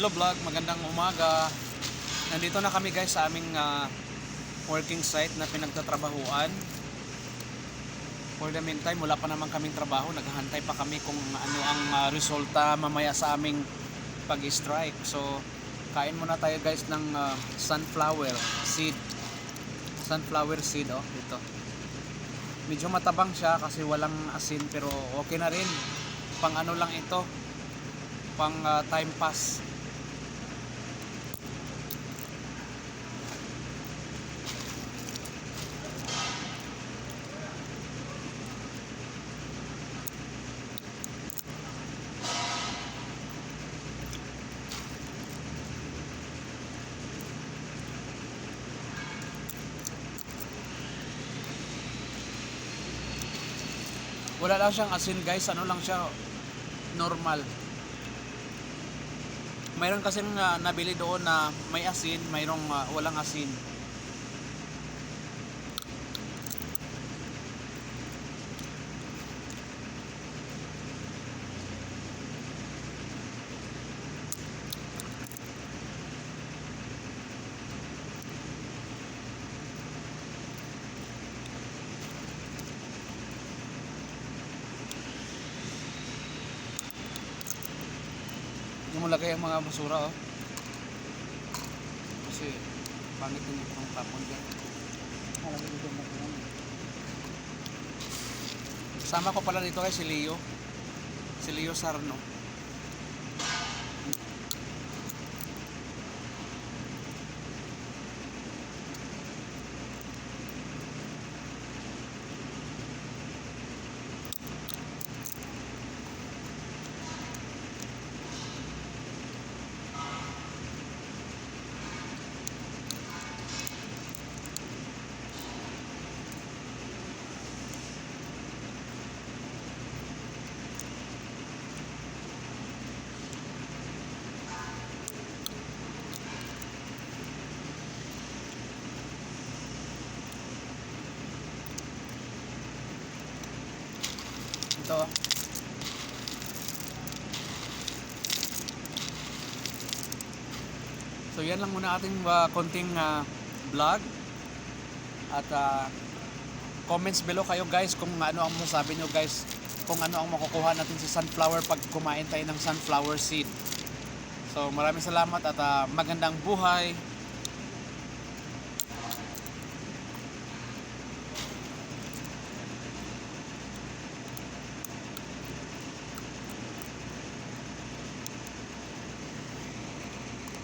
Hello vlog, magandang umaga. Nandito na kami guys sa aming ah, working site na pinagtatrabahuan. For the meantime, wala pa naman kaming trabaho. Naghahantay pa kami kung ano ang ah, resulta mamaya sa aming pag-strike. So, kain muna tayo guys ng ah, sunflower seed. Sunflower seed, oh, ito. Medyo matabang siya kasi walang asin pero okay na rin. Pang ano lang ito, pang ah, time pass. Wala lang siyang asin guys, ano lang siya normal. Mayroon kasi nabili doon na may asin, mayroong ah, walang asin. Hindi mo lagay ang mga basura oh. Kasi pangit yung itong tapon dyan. Sama ko pala dito kay si Leo. Si Leo Sarno. Ito. oh. So yan lang muna ating uh, konting uh, vlog. At uh, comments below kayo guys kung ano ang masasabi nyo guys kung ano ang makukuha natin sa sunflower pag kumain tayo ng sunflower seed. So maraming salamat at uh, magandang buhay.